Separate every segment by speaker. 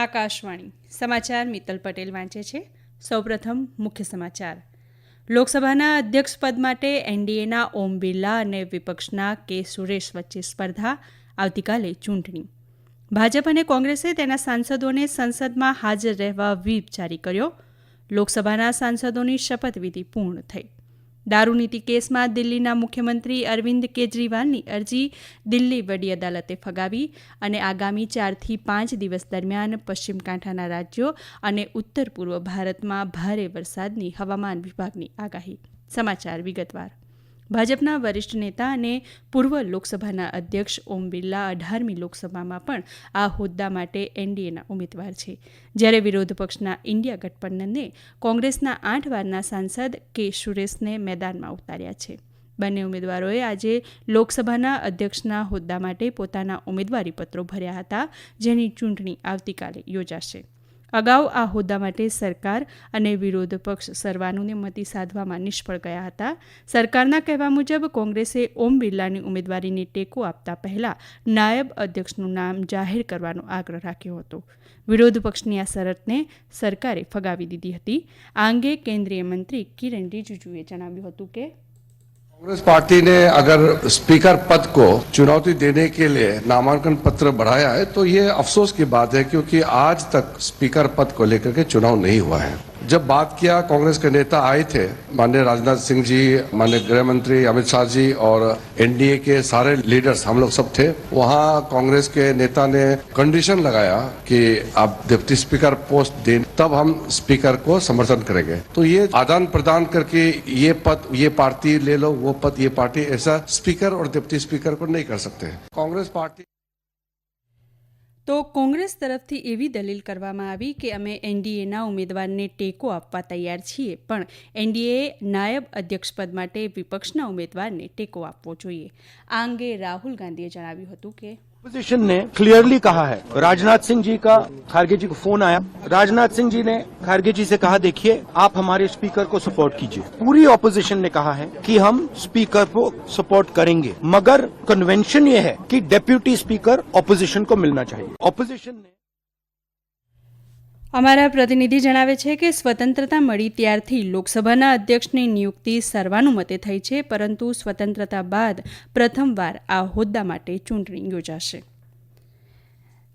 Speaker 1: આકાશવાણી. સમાચાર મિત્તલ પટેલ વાંચે છે. સૌપ્રથમ મુખ્ય સમાચાર. લોકસભાના અધ્યક્ષ પદ માટે એનડીએના ઓમ બિરલા અને વિપક્ષના કે સુરેશ વચ્ચે સ્પર્ધા આવતીકાલે ચૂંટણી. ભાજપ અને કોંગ્રેસે તેના સાંસદોને સંસદમાં હાજર રહેવા વ્હીપ જારી કર્યો. લોકસભાના સાંસદોની શપથવિધિ પૂર્ણ થઈ. દારૂનીતિ કેસમાં દિલ્હીના મુખ્યમંત્રી અરવિંદ કેજરીવાલની અરજી દિલ્હી વડી અદાલતે ફગાવી અને આગામી ચારથી પાંચ દિવસ દરમિયાન પશ્ચિમ કાંઠાના રાજ્યો અને ઉત્તર પૂર્વ ભારતમાં ભારે વરસાદની હવામાન વિભાગની આગાહી. સમાચાર વિગતવાર. ભાજપના વરિષ્ઠ નેતા અને પૂર્વ લોકસભાના અધ્યક્ષ ઓમ બિરલા અઢારમી લોકસભામાં પણ આ હોદ્દા માટે એનડીએના ઉમેદવાર છે. જ્યારે વિરોધ પક્ષના ઇન્ડિયા ગઠબંધનને કોંગ્રેસના આઠ વારના સાંસદ કે સુરેશને મેદાનમાં ઉતાર્યા છે. બંને ઉમેદવારોએ આજે લોકસભાના અધ્યક્ષના હોદ્દા માટે પોતાના ઉમેદવારીપત્રો ભર્યા હતા, જેની ચૂંટણી આવતીકાલે યોજાશે. અગાઉ આ હોદ્દા માટે સરકાર અને વિરોધ પક્ષ સર્વાનુમતિ સાધવામાં નિષ્ફળ ગયા હતા. સરકારના કહેવા મુજબ, કોંગ્રેસે ઓમ બિરલાની ઉમેદવારીને ટેકો આપતા પહેલા નાયબ અધ્યક્ષનું નામ જાહેર કરવાનો આગ્રહ રાખ્યો હતો. વિરોધ પક્ષની આ શરતને સરકારે ફગાવી દીધી હતી. આ અંગે કેન્દ્રીય મંત્રી કિરણ રિજિજુએ જણાવ્યું હતું કે
Speaker 2: कांग्रेस पार्टी ने अगर स्पीकर पद को चुनौती देने के लिए नामांकन पत्र बढ़ाया है तो ये अफसोस की बात है, क्योंकि आज तक स्पीकर पद को लेकर के चुनाव नहीं हुआ है। जब बात किया कांग्रेस के नेता आए थे, माननीय राजनाथ सिंह जी, माननीय गृह मंत्री अमित शाह जी और एनडीए के सारे लीडर्स, हम लोग सब थे, वहाँ कांग्रेस के नेता ने कंडीशन लगाया कि आप डिप्टी स्पीकर पोस्ट दें, तब हम स्पीकर को समर्थन करेंगे। तो ये आदान प्रदान करके ये पद, ये पार्टी ले लो, वो पद, ये पार्टी ऐसा स्पीकर और डिप्टी स्पीकर को नहीं कर सकते। कांग्रेस पार्टी
Speaker 1: તો કોંગ્રેસ તરફથી એવી દલીલ કરવામાં આવી કે અમે એનડીએના ઉમેદવારને ટેકો આપવા તૈયાર છીએ, પણ એનડીએ નાયબ અધ્યક્ષપદ માટે વિપક્ષના ઉમેદવારને ટેકો આપવો જોઈએ. આ અંગે રાહુલ ગાંધીએ જણાવ્યું હતું કે
Speaker 3: ऑपोजिशन ने क्लियरली कहा है। राजनाथ सिंह जी का खारगे जी को फ़ोन आया। राजनाथ सिंह जी ने खारगे जी से कहा, देखिए, आप हमारे स्पीकर को सपोर्ट कीजिए। पूरी ऑपोजिशन ने कहा है कि हम स्पीकर को सपोर्ट करेंगे। मगर कन्वेंशन ये है कि डेप्यूटी स्पीकर ऑपोजिशन को मिलना चाहिए। ऑपोजिशन ने
Speaker 1: અમારા પ્રતિનિધિ જણાવે છે કે સ્વતંત્રતા મળી ત્યારથી લોકસભાના અધ્યક્ષની નિયુક્તિ સર્વાનુમતે થઈ છે, પરંતુ સ્વતંત્રતા બાદ પ્રથમવાર આ હોદ્દા માટે ચૂંટણી યોજાશે.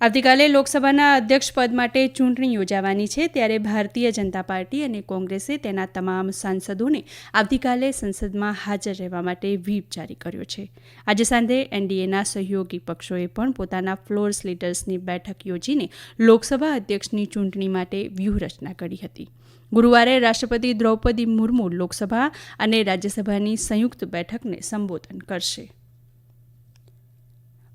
Speaker 1: આવતીકાલે લોકસભાના અધ્યક્ષ પદ માટે ચૂંટણી યોજાવાની છે, ત્યારે ભારતીય જનતા પાર્ટી અને કોંગ્રેસે તેના તમામ સાંસદોને આવતીકાલે સંસદમાં હાજર રહેવા માટે વ્હીપ જારી કર્યો છે. આજે સાંજે એનડીએના સહયોગી પક્ષોએ પણ પોતાના ફ્લોર લીડર્સની બેઠક યોજીને લોકસભા અધ્યક્ષની ચૂંટણી માટે વ્યૂહરચના કરી હતી. ગુરુવારે રાષ્ટ્રપતિ દ્રૌપદી મુર્મુ લોકસભા અને રાજ્યસભાની સંયુક્ત બેઠકને સંબોધન કરશે.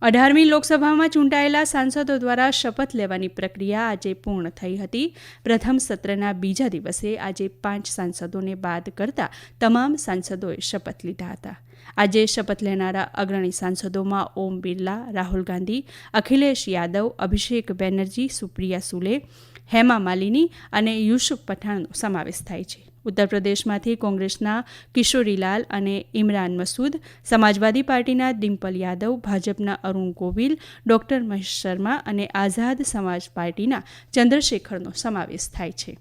Speaker 1: અઢારમી લોકસભામાં ચૂંટાયેલા સાંસદો દ્વારા શપથ લેવાની પ્રક્રિયા આજે પૂર્ણ થઈ હતી. પ્રથમ સત્રના બીજા દિવસે આજે પાંચ સાંસદોને બાદ કરતા તમામ સાંસદોએ શપથ લીધા હતા. આજે શપથ લેનારા અગ્રણી સાંસદોમાં ઓમ બિરલા, રાહુલ ગાંધી, અખિલેશ યાદવ, અભિષેક બેનર્જી, સુપ્રિયા સુલે હેમા માલિની અને યુસુફ પઠાણનો સમાવેશ થાય છે. ઉત્તર પ્રદેશમાંથી કોંગ્રેસના કિશોરીલાલ અને ઇમરાન મસૂદ, સમાજવાદી પાર્ટીના ડિમ્પલ યાદવ, ભાજપના અરુણ ગોવિલ, ડોક્ટર મહેશ શર્મા અને આઝાદ સમાજ પાર્ટીના ચંદ્રશેખરનો સમાવેશ થાય છે.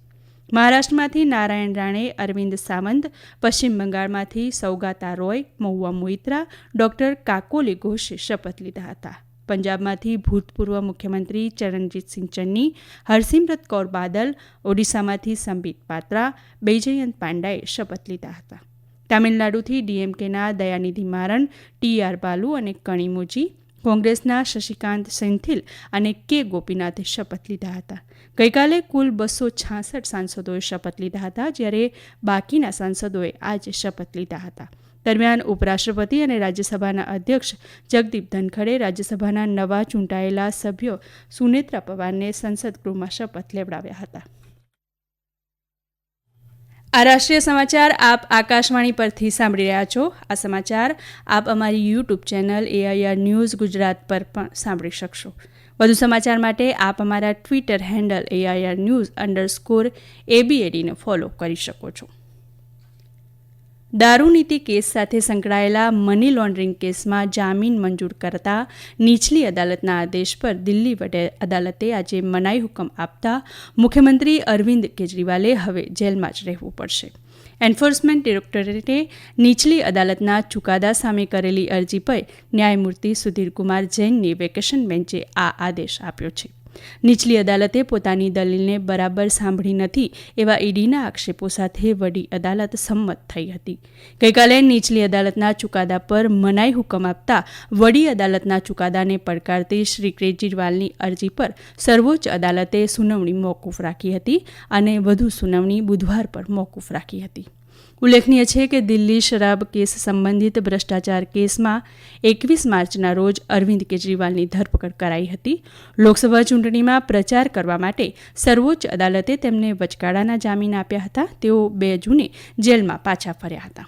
Speaker 1: મહારાષ્ટ્રમાંથી નારાયણ રાણે, અરવિંદ સાવંત, પશ્ચિમ બંગાળમાંથી સૌગાતા રોય મહુઆ મોઇત્રા, ડોક્ટર કાકોલી ઘોષે શપથ લીધા હતા. પંજાબમાંથી ભૂતપૂર્વ મુખ્યમંત્રી ચરણજીતસિંહ ચન્ની, હરસિમરત કૌર બાદલ, ઓડિશામાંથી સંબિત પાત્રા, બૈજયંત પાંડાએ શપથ લીધા હતા. તામિલનાડુથી ડીએમકેના દયાનિધિ મારન, ટી આર બાલુ અને કણિમોજી કોંગ્રેસના શશિકાંત સેન્થિલ અને કે ગોપીનાથે શપથ લીધા હતા. ગઈકાલે કુલ બસો છાસઠ સાંસદોએ શપથ લીધા હતા, જ્યારે બાકીના સાંસદોએ આજે શપથ લીધા હતા. દરમિયાન ઉપરાષ્ટ્રપતિ અને રાજ્યસભાના અધ્યક્ષ જગદીપ ધનખડે રાજ્યસભાના નવા ચૂંટાયેલા સભ્યો સુનેત્રા પવારને સંસદ ગૃહમાં શપથ લેવડાવ્યા હતા. આ રાષ્ટ્રીય સમાચાર આપ આકાશવાણી પરથી સાંભળી રહ્યા છો. આ સમાચાર આપ અમારી YouTube channel AIR news Gujarat પર પણ સાંભળી શકશો. વધુ સમાચાર માટે આપ અમારા Twitter handle AIR news underscore એબીએડીને follow કરી શકો છો. દારૂનીતિ કેસ સાથે સંકળાયેલા મની લોન્ડરિંગ કેસમાં જામીન મંજૂર કરતા નીચલી અદાલતના આદેશ પર દિલ્હી વડે અદાલતે આજે મનાઈ હુકમ આપતા મુખ્યમંત્રી અરવિંદ કેજરીવાલે હવે જેલમાં જ રહેવું પડશે. એન્ફોર્સમેન્ટ ડિરેક્ટોરેટે નીચલી અદાલતના ચુકાદા સામે કરેલી અરજી પર ન્યાયમૂર્તિ સુધીરકુમાર જૈનની વેકેશન બેન્ચે આ આદેશ આપ્યો છે. નીચલી અદાલતે પોતાની દલીલને બરાબર સાંભળી નથી એવા ઈડીના આક્ષેપો સાથે વડી અદાલત સંમત થઈ હતી. ગઈકાલે નીચલી અદાલતના ચુકાદા પર મનાઈ હુકમ આપતા વડી અદાલતના ચુકાદાને પડકારતી શ્રી કેજરીવાલની અરજી પર સર્વોચ્ચ અદાલતે સુનાવણી મોકૂફ રાખી હતી અને વધુ સુનાવણી બુધવાર પર મોકૂફ રાખી હતી. ઉલ્લેખનીય છે કે દિલ્હી શરાબ કેસ સંબંધિત ભ્રષ્ટાચાર કેસમાં એકવીસ માર્ચના રોજ અરવિંદ કેજરીવાલની ધરપકડ કરાઈ હતી. લોકસભા ચૂંટણીમાં પ્રચાર કરવા માટે સર્વોચ્ચ અદાલતે તેમને વચગાળાના જામીન આપ્યા હતા. તેઓ બે જૂને જેલમાં પાછા ફર્યા હતા.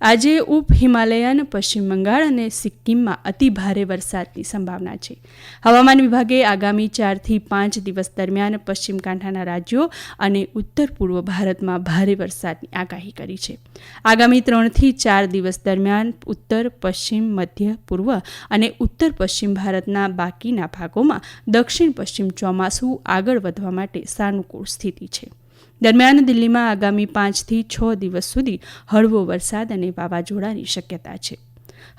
Speaker 1: આજે ઉપ હિમાલયન, પશ્ચિમ બંગાળ અને સિક્કિમમાં અતિ ભારે વરસાદની સંભાવના છે. હવામાન વિભાગે આગામી ચારથી પાંચ દિવસ દરમિયાન પશ્ચિમ કાંઠાના રાજ્યો અને ઉત્તર પૂર્વ ભારતમાં ભારે વરસાદની આગાહી કરી છે. આગામી ત્રણથી ચાર દિવસ દરમિયાન ઉત્તર, પશ્ચિમ, મધ્ય, પૂર્વ અને ઉત્તર પશ્ચિમ ભારતના બાકીના ભાગોમાં દક્ષિણ પશ્ચિમ ચોમાસું આગળ વધવા માટે સાનુકૂળ સ્થિતિ છે. દરમિયાન દિલ્હીમાં આગામી પાંચથી છ દિવસ સુધી હળવો વરસાદ અને વાવાઝોડાની શક્યતા છે.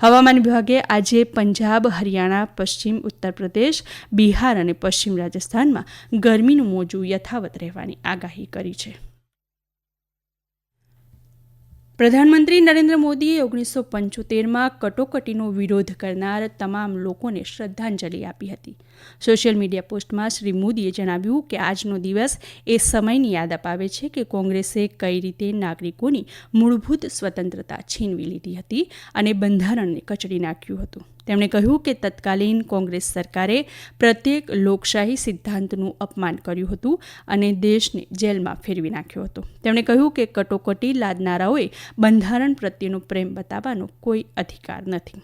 Speaker 1: હવામાન વિભાગે આજે પંજાબ, હરિયાણા, પશ્ચિમ, ઉત્તર પ્રદેશ, બિહાર અને પશ્ચિમ રાજસ્થાનમાં ગરમીનું મોજું યથાવત રહેવાની આગાહી કરી છે. પ્રધાનમંત્રી નરેન્દ્ર મોદીએ ઓગણીસો પંચોતેરમાં કટોકટીનો વિરોધ કરનાર તમામ લોકોને શ્રદ્ધાંજલિ આપી હતી. સોશિયલ મીડિયા પોસ્ટમાં શ્રી મોદીએ જણાવ્યું કે આજનો દિવસ એ સમયની યાદ અપાવે છે કે કોંગ્રેસે કઈ રીતે નાગરિકોની મૂળભૂત સ્વતંત્રતા છીનવી લીધી હતી અને બંધારણને કચડી નાખ્યું હતું. તેમણે કહ્યું કે તત્કાલીન કોંગ્રેસ સરકારે પ્રત્યેક લોકશાહી સિદ્ધાંતનું અપમાન કર્યું હતું અને દેશને જેલમાં ફેરવી નાખ્યો હતો. તેમણે કહ્યું કે કટોકટી લાદનારાઓએ બંધારણ પ્રત્યેનો પ્રેમ બતાવવાનો કોઈ અધિકાર નથી.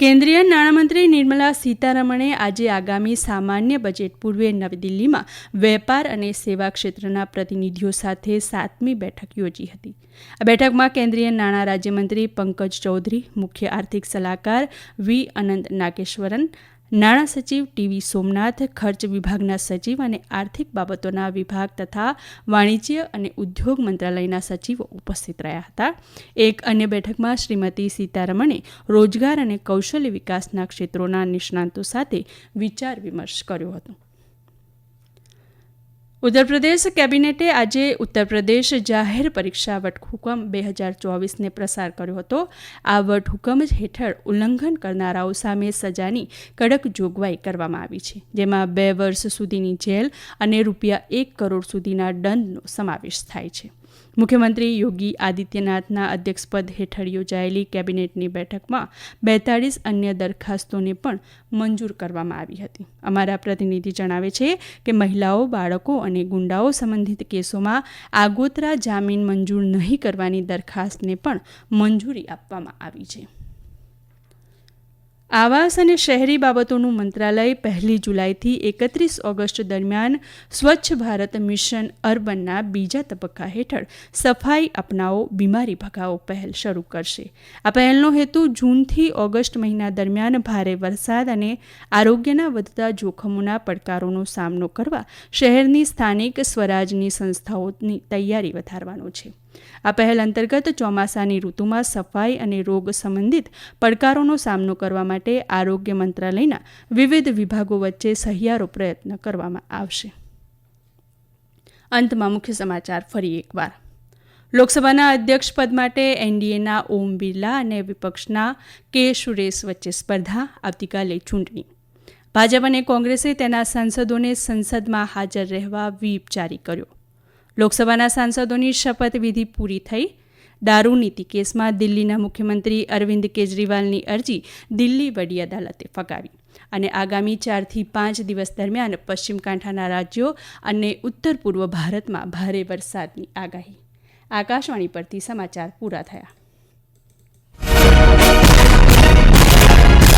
Speaker 1: કેન્દ્રીય નાણામંત્રી નિર્મલા સીતારમણે આજે આગામી સામાન્ય બજેટ પૂર્વે નવી દિલ્હીમાં વેપાર અને સેવા ક્ષેત્રના પ્રતિનિધિઓ સાથે સાતમી બેઠક યોજી હતી. આ બેઠકમાં કેન્દ્રીય નાણાં રાજ્યમંત્રી પંકજ ચૌધરી, મુખ્ય આર્થિક સલાહકાર વી અનંત નાગેશ્વરન નાણાં સચિવ ટીવી સોમનાથ, ખર્ચ વિભાગના સચિવ અને આર્થિક બાબતોના વિભાગ તથા વાણિજ્ય અને ઉદ્યોગ મંત્રાલયના સચિવો ઉપસ્થિત રહ્યા હતા. એક અન્ય બેઠકમાં શ્રીમતી સીતારમણે રોજગાર અને કૌશલ્ય વિકાસના ક્ષેત્રોના નિષ્ણાંતો સાથે વિચાર વિમર્શ કર્યો હતો. ઉત્તર પ્રદેશ કેબિનેટે આજે ઉત્તર પ્રદેશ જાહેર પરીક્ષા વટહુકમ બે હજાર ચોવીસને પ્રસાર કર્યો હતો. આ વટહુકમ હેઠળ ઉલ્લંઘન કરનારાઓ સામે સજાની કડક જોગવાઈ કરવામાં આવી છે, જેમાં બે વર્ષ સુધીની જેલ અને રૂપિયા એક કરોડ સુધીના દંડનો સમાવેશ થાય છે. મુખ્યમંત્રી યોગી આદિત્યનાથના અધ્યક્ષપદ હેઠળ યોજાયેલી કેબિનેટની બેઠકમાં બેતાળીસ અન્ય દરખાસ્તોને પણ મંજૂર કરવામાં આવી હતી. અમારા પ્રતિનિધિ જણાવે છે કે મહિલાઓ, બાળકો અને ગુંડાઓ સંબંધિત કેસોમાં આગોતરા જામીન મંજૂર નહીં કરવાની દરખાસ્તને પણ મંજૂરી આપવામાં આવી છે. આવાસ અને શહેરી બાબતોનું મંત્રાલય પહેલી જુલાઈથી એકત્રીસ ઓગસ્ટ દરમિયાન સ્વચ્છ ભારત મિશન અર્બનના બીજા તબક્કા હેઠળ સફાઈ અપનાવો, બીમારી ભગાવો પહેલ શરૂ કરશે. આ પહેલનો હેતુ જૂનથી ઓગસ્ટ મહિના દરમિયાન ભારે વરસાદ અને આરોગ્યના વધતા જોખમોના પડકારોનો સામનો કરવા શહેરની સ્થાનિક સ્વરાજની સંસ્થાઓની તૈયારી વધારવાનો છે. આ પહેલ અંતર્ગત ચોમાસાની ઋતુમાં સફાઈ અને રોગ સંબંધિત પડકારોનો સામનો કરવા માટે આરોગ્ય મંત્રાલયના વિવિધ વિભાગો વચ્ચે સહિયારો પ્રયત્ન કરવામાં આવશે. અંતમાં મુખ્ય સમાચાર ફરી એકવાર. લોકસભાના અધ્યક્ષ પદ માટે એનડીએના ઓમ બિરલા અને વિપક્ષના કે સુરેશ વચ્ચે સ્પર્ધા આવતીકાલે ચૂંટણી. ભાજપ અને કોંગ્રેસે તેના સાંસદોને સંસદમાં હાજર રહેવા વ્હીપ જારી કર્યો. લોકસભાના સાંસદોની શપથવિધિ પૂરી થઈ. દારૂ નીતિ કેસમાં દિલ્હીના મુખ્યમંત્રી અરવિંદ કેજરીવાલની અરજી દિલ્હી વડી અદાલતે ફગાવી અને આગામી ચારથી પાંચ દિવસ દરમિયાન પશ્ચિમ કાંઠાના રાજ્યો અને ઉત્તર પૂર્વ ભારતમાં ભારે વરસાદની આગાહી. આકાશવાણી પરથી સમાચાર પૂરા થયા.